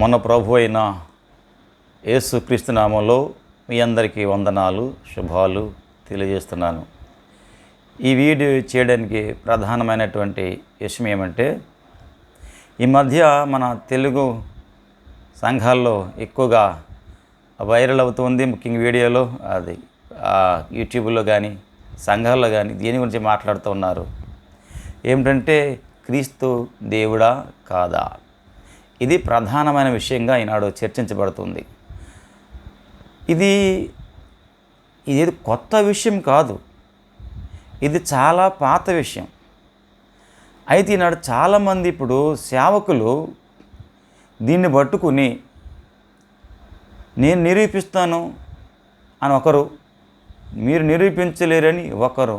మన ప్రభు అయిన యేసుక్రీస్తు నామంలో మీ అందరికీ వందనాలు శుభాలు తెలియజేస్తున్నాను. ఈ వీడియో చేయడానికి ప్రధానమైనటువంటి విషయం ఏమంటే ఈ మధ్య మన తెలుగు సంఘాల్లో ఎక్కువగా వైరల్ అవుతుంది ముఖ్యంగా వీడియోలో అది యూట్యూబ్లో కానీ సంఘాల్లో కానీ దీని గురించి మాట్లాడుతూ ఉన్నారు. ఏమిటంటే క్రీస్తు దేవుడా కాదా? ఇది ప్రధానమైన విషయంగా ఈనాడు చర్చించబడుతుంది. ఇది ఇది కొత్త విషయం కాదు. ఇది చాలా పాత విషయం. అయితే ఈనాడు చాలామంది ఇప్పుడు సేవకులు దీన్ని పట్టుకుని నేను నిరూపిస్తాను అని ఒకరు మీరు నిరూపించలేరని ఒకరు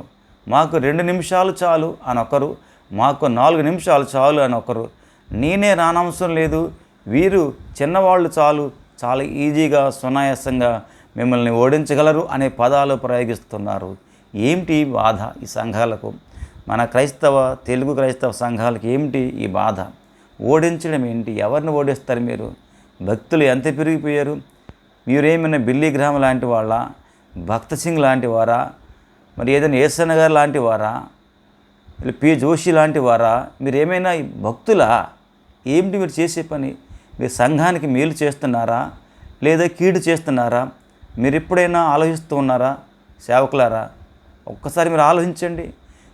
మాకు రెండు నిమిషాలు చాలు అని ఒకరు మాకు నాలుగు నిమిషాలు చాలు అని ఒకరు నేనే రానవసరం లేదు. వీరు చిన్నవాళ్ళు చాలు. చాలా ఈజీగా సునాయాసంగా మిమ్మల్ని ఓడించగలరు అనే పదాలు ప్రయోగిస్తున్నారు. ఏమిటి బాధ ఈ సంఘాలకు? మన క్రైస్తవ తెలుగు క్రైస్తవ సంఘాలకు ఏమిటి ఈ బాధ? ఓడించడం ఏంటి? ఎవరిని ఓడిస్తారు మీరు? భక్తులు ఎంత పెరిగిపోయారు? మీరేమైనా బిల్లీ గ్రహం లాంటి వాళ్ళ? భక్త సింగ్ లాంటి వారా? మరి ఏదైనా ఏసన్న గారు లాంటి వారా? పి జోషి లాంటి వారా? మీరేమైనా భక్తులా? ఏమిటి మీరు చేసే పని? మీరు సంఘానికి మేలు చేస్తున్నారా? లేదా కీడు చేస్తున్నారా? మీరు ఎప్పుడైనా ఆలోచిస్తూ ఉన్నారా? సేవకులారా ఒక్కసారి మీరు ఆలోచించండి.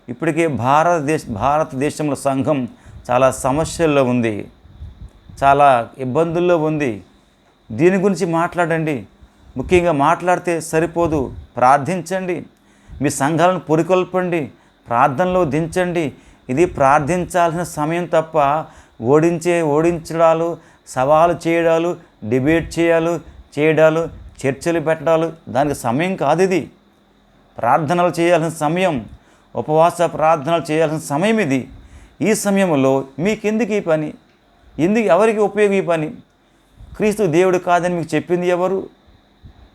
ఇప్పటికే భారతదేశ భారతదేశంలో సంఘం చాలా సమస్యల్లో ఉంది. చాలా ఇబ్బందుల్లో ఉంది. దీని గురించి మాట్లాడండి. ముఖ్యంగా మాట్లాడితే సరిపోదు. ప్రార్థించండి. మీ సంఘాలను పురికొల్పండి ప్రార్థనలో దించండి. ఇది ప్రార్థించాల్సిన సమయం తప్ప ఓడించే ఓడించడాలు సవాలు చేయడాలు డిబేట్ చేయాలు చేయడాలు చర్చలు పెట్టడాలు దానికి సమయం కాదు ఇది. ప్రార్థనలు చేయాల్సిన సమయం ఉపవాస ప్రార్థనలు చేయాల్సిన సమయం ఇది. ఈ సమయంలో మీకెందుకు ఈ పని? ఎందుకు ఎవరికి ఉపయోగం ఈ పని? క్రీస్తు దేవుడు కాదని మీకు చెప్పింది ఎవరు?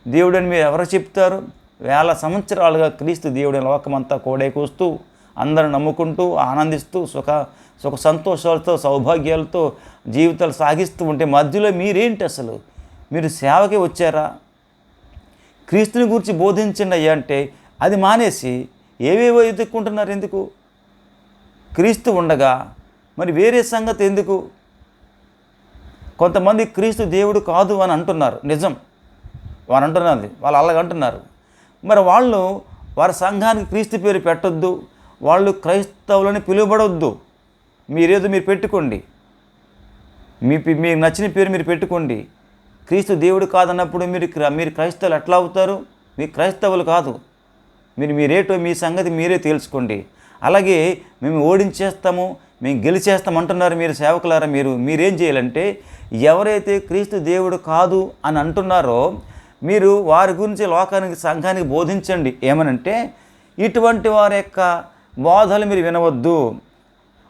దేవుడని మీరు ఎవరు చెప్తారు? వేల సంవత్సరాలుగా క్రీస్తు దేవుడి లోకమంతా కోడే కూస్తూ అందరూ నమ్ముకుంటూ ఆనందిస్తూ సుఖ సుఖ సంతోషాలతో సౌభాగ్యాలతో జీవితాలు సాగిస్తూ ఉంటే మధ్యలో మీరేంటి అసలు? మీరు సేవకి వచ్చారా? క్రీస్తుని గురించి బోధించండి అయ్యా అంటే అది మానేసి ఏవేవో ఎదుక్కుంటున్నారు ఎందుకు? క్రీస్తు ఉండగా మరి వేరే సంగతి ఎందుకు? కొంతమంది క్రీస్తు దేవుడు కాదు అని అంటున్నారు నిజం. వారు అంటున్నది వాళ్ళు అలాగంటున్నారు మరి వాళ్ళు వారి సంఘానికి క్రీస్తు పేరు పెట్టొద్దు. వాళ్ళు క్రైస్తవులని పిలువబడవద్దు మీరేదో మీరు పెట్టుకోండి. మీ మీకు నచ్చిన పేరు మీరు పెట్టుకోండి. క్రీస్తు దేవుడు కాదన్నప్పుడు మీరు మీరు క్రైస్తవులు ఎట్లా అవుతారు? మీరు క్రైస్తవులు కాదు. మీరు మీరేటో మీ సంగతి మీరే తెలుసుకోండి. అలాగే మేము ఓడించేస్తాము మేము గెలిచేస్తాం అంటున్నారు మీరు సేవకులారా మీరు. మీరేం చేయాలంటే ఎవరైతే క్రీస్తు దేవుడు కాదు అని అంటున్నారో మీరు వారి గురించి లోకానికి సంఘానికి బోధించండి. ఏమనంటే ఇటువంటి వారి యొక్క బోధలు మీరు వినవద్దు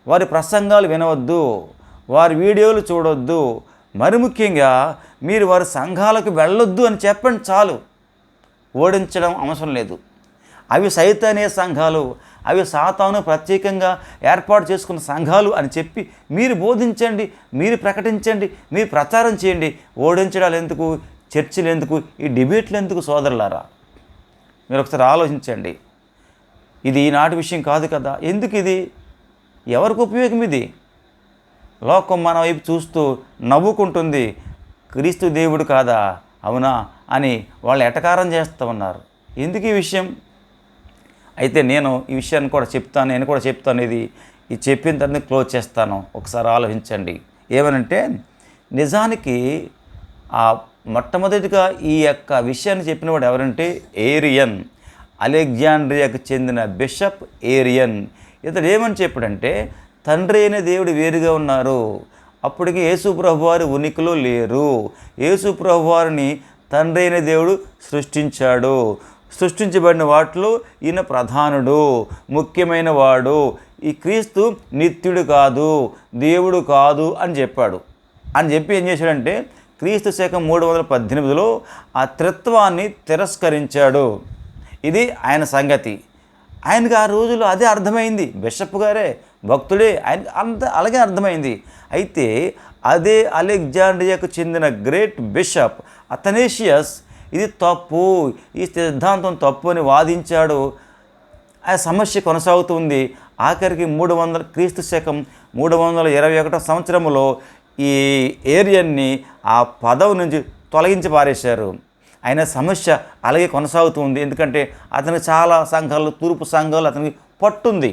వారి ప్రసంగాలు వినవద్దు వారి వీడియోలు చూడొద్దు. మరి ముఖ్యంగా మీరు వారి సంఘాలకు వెళ్ళొద్దు అని చెప్పండి చాలు. ఓడించడం అవసరం లేదు. అవి సైతానే సంఘాలు అవి సాతాను ప్రత్యేకంగా ఏర్పాటు చేసుకున్న సంఘాలు అని చెప్పి మీరు బోధించండి మీరు ప్రకటించండి మీరు ప్రచారం చేయండి. ఓడించడాలు ఎందుకు చర్చలు ఎందుకు ఈ డిబేట్లు ఎందుకు సోదరులారా? మీరు ఒకసారి ఆలోచించండి. ఇది ఈనాటి విషయం కాదు కదా. ఎందుకు ఇది? ఎవరికి ఉపయోగం ఇది? లోకం మన వైపు చూస్తూ నవ్వుకుంటుంది. క్రీస్తు దేవుడు కాదా? అవునా? అని వాళ్ళు ఎటకారం చేస్తూ ఉన్నారు. ఎందుకు ఈ విషయం? అయితే నేను ఈ విషయాన్ని కూడా చెప్తాను నేను కూడా చెప్తాను. ఇది ఇది చెప్పిన తర్వాత క్లోజ్ చేస్తాను. ఒకసారి ఆలోచించండి. ఏమనంటే నిజానికి ఆ మొట్టమొదటిగా ఈ యొక్క విషయాన్ని చెప్పినవాడు ఎవరంటే ఏరియన్. అలెగ్జాండ్రియాకు చెందిన బిషప్ ఏరియన్. ఇతడు ఏమని చెప్పాడంటే తండ్రి అయిన దేవుడు వేరుగా ఉన్నారు. అప్పటికి యేసుప్రభు వారి ఉనికిలో లేరు. యేసుప్రభు వారిని తండ్రి అయిన దేవుడు సృష్టించాడు. సృష్టించబడిన వాటిలో ఈయన ప్రధానుడు ముఖ్యమైన వాడు. ఈ క్రీస్తు నిత్యుడు కాదు దేవుడు కాదు అని చెప్పాడు. అని చెప్పి ఏం చేశాడంటే క్రీస్తు శకం మూడు వందల పద్దెనిమిదిలో ఆ త్రిత్వాన్ని తిరస్కరించాడు. ఇది ఆయన సంగతి. ఆయనకి ఆ రోజుల్లో అదే అర్థమైంది. బిషప్ గారే భక్తుడే ఆయన అంత అలాగే అర్థమైంది. అయితే అదే అలెగ్జాండ్రియాకు చెందిన గ్రేట్ బిషప్ అథనేషియస్ ఇది తప్పు ఈ సిద్ధాంతం తప్పు అని వాదించాడు. ఆ సమస్య కొనసాగుతుంది. ఆఖరికి మూడు వందల క్రీస్తు శకం మూడు వందల ఇరవై ఒకటో సంవత్సరంలో ఈ ఏరియన్ని ఆ పదవి నుంచి తొలగించి పారేశారు. అయినా సమస్య అలాగే కొనసాగుతుంది ఎందుకంటే అతను చాలా సంఘాలు తూర్పు సంఘాలు అతనికి పట్టుంది.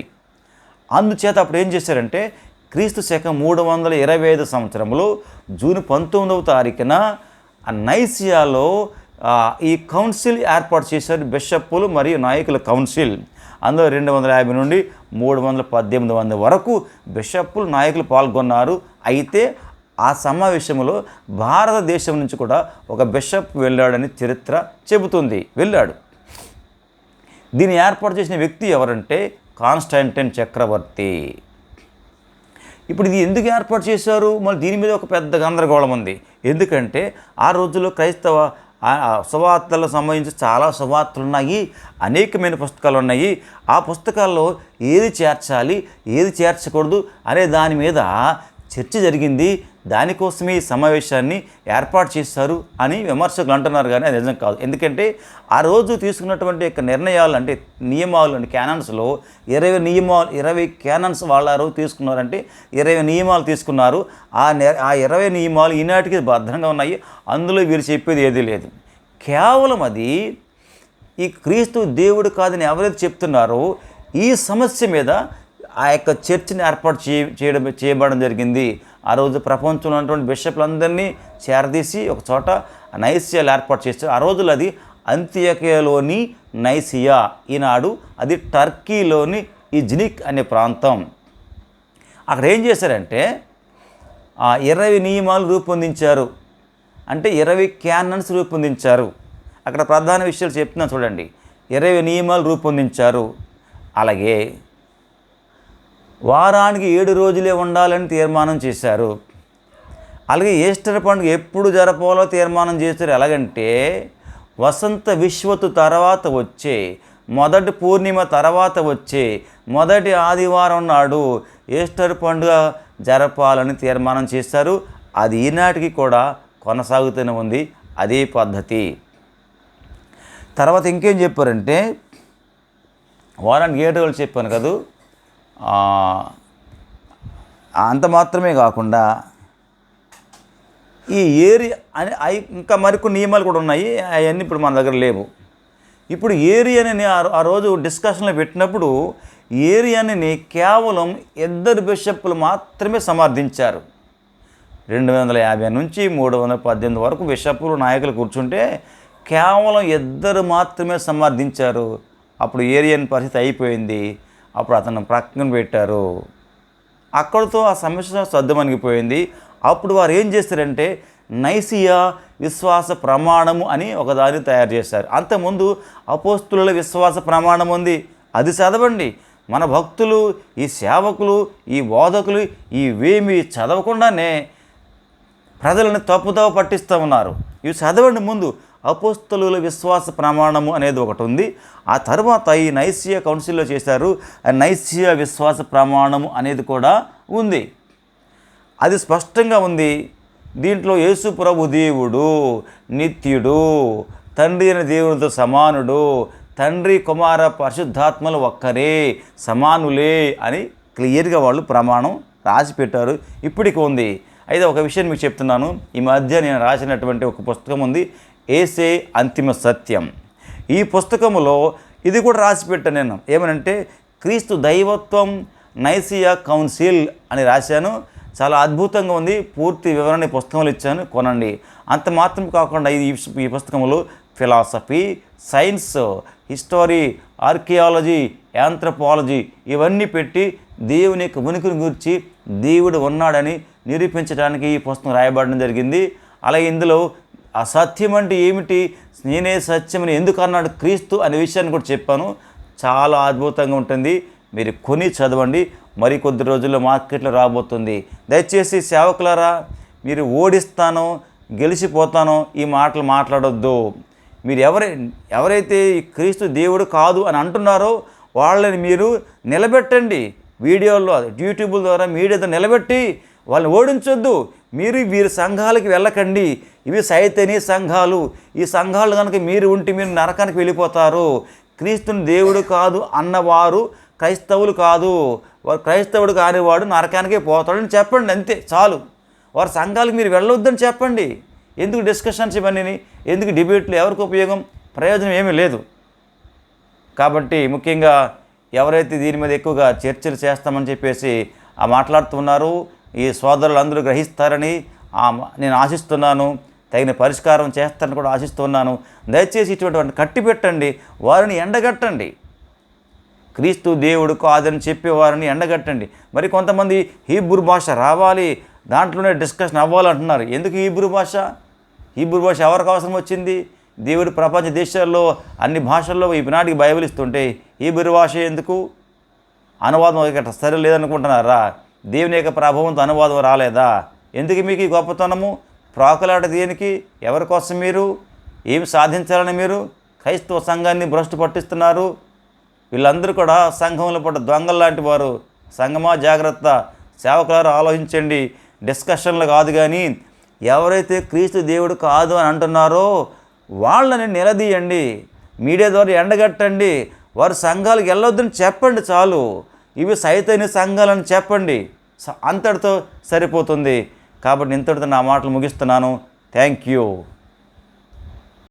అందుచేత అప్పుడు ఏం చేశారంటే క్రీస్తు శకం మూడు వందల ఇరవై ఐదు సంవత్సరంలో జూన్ పంతొమ్మిదవ తారీఖున నైసియాలో ఈ కౌన్సిల్ ఏర్పాటు చేశారు బిషప్పులు మరియు నాయకుల కౌన్సిల్. అందులో రెండు వందల యాభై నుండి మూడు వందల పద్దెనిమిది వందల వరకు బిషప్పులు నాయకులు పాల్గొన్నారు. అయితే ఆ సమావేశంలో భారతదేశం నుంచి కూడా ఒక బిషప్ వెళ్ళాడని చరిత్ర చెబుతుంది. వెళ్ళాడు. దీన్ని ఏర్పాటు చేసిన వ్యక్తి ఎవరంటే కాన్స్టాంటిన్ చక్రవర్తి. ఇప్పుడు ఇది ఎందుకు ఏర్పాటు చేశారు? మళ్ళీ దీని మీద ఒక పెద్ద గందరగోళం ఉంది. ఎందుకంటే ఆ రోజుల్లో క్రైస్తవ సువార్తలకు సంబంధించి చాలా సువార్తలు ఉన్నాయి అనేకమైన పుస్తకాలు ఉన్నాయి. ఆ పుస్తకాల్లో ఏది చేర్చాలి ఏది చేర్చకూడదు అనే దాని మీద చర్చ జరిగింది. దానికోసమే ఈ సమావేశాన్ని ఏర్పాటు చేశారు అని విమర్శకులు అంటున్నారు కానీ అది నిజం కాదు. ఎందుకంటే ఆ రోజు తీసుకున్నటువంటి యొక్క నిర్ణయాలు అంటే నియమాలు అంటే క్యానన్స్లో ఇరవై నియమాలు ఇరవై క్యానన్స్ వాళ్ళ రోజు తీసుకున్నారంటే ఇరవై నియమాలు తీసుకున్నారు. ఆ ఆ ఇరవై నియమాలు ఈనాటికి భద్రంగా ఉన్నాయి. అందులో వీరు చెప్పేది ఏదీ లేదు. కేవలం అది ఈ క్రీస్తు దేవుడు కాదని ఎవరైతే చెప్తున్నారో ఈ సమస్య మీద ఆ యొక్క చర్చిని ఏర్పాటు చే చేయడం చేయబడడం జరిగింది. ఆ రోజు ప్రపంచంలో ఉన్నటువంటి బిషప్లందరినీ చేరదీసి ఒక చోట నైసియాలు ఏర్పాటు చేస్తారు ఆ రోజులు అది అంత్యకలోని నైసియా. ఈనాడు అది టర్కీలోని ఇజ్నిక్ అనే ప్రాంతం. అక్కడ ఏం చేశారంటే ఆ ఇరవై నియమాలు రూపొందించారు. అంటే ఇరవై క్యానన్స్ రూపొందించారు. అక్కడ ప్రధాన విషయాలు చెప్తున్నాను చూడండి. ఇరవై నియమాలు రూపొందించారు. అలాగే వారానికి ఏడు రోజులే ఉండాలని తీర్మానం చేశారు. అలాగే ఈస్టర్ పండుగ ఎప్పుడు జరపాలో తీర్మానం చేశారు. ఎలాగంటే వసంత విశ్వతు తర్వాత వచ్చే మొదటి పూర్ణిమ తర్వాత వచ్చే మొదటి ఆదివారం నాడు ఈస్టర్ పండుగ జరపాలని తీర్మానం చేశారు. అది ఈనాటికి కూడా కొనసాగుతూనే ఉంది. అదే పద్ధతి. తర్వాత ఇంకేం చెప్పారంటే వారానికి ఏడు రోజులు చెప్పాను కదా. అంత మాత్రమే కాకుండా ఈ ఏరియా అని ఇంకా మరికొన్ని నియమాలు కూడా ఉన్నాయి. అవన్నీ ఇప్పుడు మన దగ్గర లేవు. ఇప్పుడు ఏరియాని ఆ- ఆ రోజు డిస్కషన్లో పెట్టినప్పుడు ఏరియాని కేవలం ఇద్దరు బిషప్లు మాత్రమే సమర్థించారు. రెండు వందల యాభై నుంచి మూడు వందల పద్దెనిమిది వరకు బిషప్లు నాయకులు కూర్చుంటే కేవలం ఇద్దరు మాత్రమే సమర్థించారు. అప్పుడు ఏరియన్ పరిస్థితి అయిపోయింది. అప్పుడు అతను ప్రక్కన పెట్టారు. అక్కడితో ఆ సమస్య సర్దుమణిగిపోయింది అప్పుడు వారు ఏం చేస్తారంటే నైసియా విశ్వాస ప్రమాణము అని ఒకదాన్ని తయారు చేశారు. అంతకుముందు అపోస్తుల విశ్వాస ప్రమాణం ఉంది. అది చదవండి. మన భక్తులు ఈ సేవకులు ఈ బోధకులు ఇవేమి చదవకుండానే ప్రజలను తప్పుతో పట్టిస్తూ ఉన్నారు. ఇవి చదవండి ముందు. అపోస్తలుల విశ్వాస ప్రమాణము అనేది ఒకటి ఉంది. ఆ తర్వాత ఈ నైసియా కౌన్సిల్లో చేశారు. నైసియా విశ్వాస ప్రమాణము అనేది కూడా ఉంది. అది స్పష్టంగా ఉంది. దీంట్లో యేసు ప్రభు దేవుడు నిత్యుడు తండ్రి అయిన దేవునితో సమానుడు తండ్రి కుమార పరిశుద్ధాత్మలు ఒక్కరే సమానులే అని క్లియర్గా వాళ్ళు ప్రమాణం రాసి పెట్టారు. ఇప్పటికి ఉంది. అయితే ఒక విషయం మీకు చెప్తున్నాను. ఈ మధ్య నేను రాసినటువంటి ఒక పుస్తకం ఉంది. ఏసే అంతిమ సత్యం. ఈ పుస్తకంలో ఇది కూడా రాసి పెట్టాను నేను. ఏమనంటే క్రీస్తు దైవత్వం నైసియా కౌన్సిల్ అని రాశాను. చాలా అద్భుతంగా ఉంది. పూర్తి వివరణ పుస్తకంలో ఇచ్చాను. కొనండి. అంత మాత్రం కాకుండా ఈ ఈ పుస్తకంలో philosophy science history archaeology anthropology ఇవన్నీ పెట్టి దేవుని యొక్క ఉనికిని గురించి దేవుడు ఉన్నాడని నిరూపించడానికి ఈ పుస్తకం రాయబడడం జరిగింది. అలాగే ఇందులో అసత్యం అంటే ఏమిటి? నేనే సత్యమని ఎందుకు అన్నాడు క్రీస్తు అనే విషయాన్ని కూడా చెప్పాను. చాలా అద్భుతంగా ఉంటుంది. మీరు కొని చదవండి. మరి కొద్ది రోజుల్లో మార్కెట్లో రాబోతుంది. దయచేసి సేవకులారా మీరు ఓడిస్తానో గెలిచిపోతానో ఈ మాటలు మాట్లాడొద్దు. మీరు ఎవరై ఎవరైతే క్రీస్తు దేవుడు కాదు అని అంటున్నారో వాళ్ళని మీరు నిలబెట్టండి. వీడియోల్లో యూట్యూబ్ ద్వారా మీడియాతో నిలబెట్టి వాళ్ళని ఓడించొద్దు. మీరు వీరి సంఘాలకి వెళ్ళకండి. ఇవి సైతని సంఘాలు. ఈ సంఘాలు కనుక మీరు ఉంటే మీరు నరకానికి వెళ్ళిపోతారు. క్రీస్తుని దేవుడు కాదు అన్నవారు క్రైస్తవులు కాదు. వారు క్రైస్తవుడు కానివాడు నరకానికే పోతాడని చెప్పండి అంతే చాలు. వారి సంఘాలకు మీరు వెళ్ళొద్దని చెప్పండి. ఎందుకు డిస్కషన్స్ ఇవన్నీ ఎందుకు డిబేట్లు? ఎవరికి ఉపయోగం? ప్రయోజనం ఏమీ లేదు. కాబట్టి ముఖ్యంగా ఎవరైతే దీని మీద ఎక్కువగా చర్చలు చేస్తామని చెప్పేసి ఆ మాట్లాడుతున్నారు ఈ సోదరులు అందరూ గ్రహిస్తారని నేను ఆశిస్తున్నాను. తగిన పరిష్కారం చేస్తారని కూడా ఆశిస్తున్నాను. దయచేసి ఇటువంటి కట్టి కట్టిపెట్టండి. వారిని ఎండగట్టండి. క్రీస్తు దేవుడు కాదని చెప్పి వారిని ఎండగట్టండి. మరి కొంతమంది హీబ్రూ భాష రావాలి. దాంట్లోనే డిస్కషన్ అవ్వాలంటున్నారు. ఎందుకు హీబ్రూ భాష? హీబ్రూ భాష ఎవరికి అవసరం వచ్చింది? దేవుడు ప్రపంచ దేశాల్లో అన్ని భాషల్లో ఈనాటికి బైబిల్ ఇస్తుంటే హీబ్రూ భాష ఎందుకు? అనువాదం ఇక్కడ సరే లేదనుకుంటున్నారా దేవుని యొక్క ప్రభావంతో అనువాదం రాలేదా? ఎందుకు మీకు ఈ గొప్పతనము? ప్రాకులాట దేనికి? ఎవరి కోసం మీరు? ఏమి సాధించాలని మీరు? క్రైస్తవ సంఘాన్ని భ్రష్టు పట్టిస్తున్నారు. వీళ్ళందరూ కూడా సంఘంలో పడ్డ దొంగలు లాంటి వారు. సంఘమా జాగ్రత్త. సేవకులారు ఆలోచించండి. డిస్కషన్లు కాదు కానీ ఎవరైతే క్రీస్తు దేవుడు కాదు అని అంటున్నారో వాళ్ళని నిలదీయండి. మీడియా ద్వారా ఎండగట్టండి. వారు సంఘాలకు వెళ్ళొద్దని చెప్పండి చాలు. ఇవి సైతైన సంఘాలని చెప్పండి. స- అంతటితో సరిపోతుంది. కాబట్టి ఇంతటితో నా మాటలు ముగిస్తున్నాను. Thank you.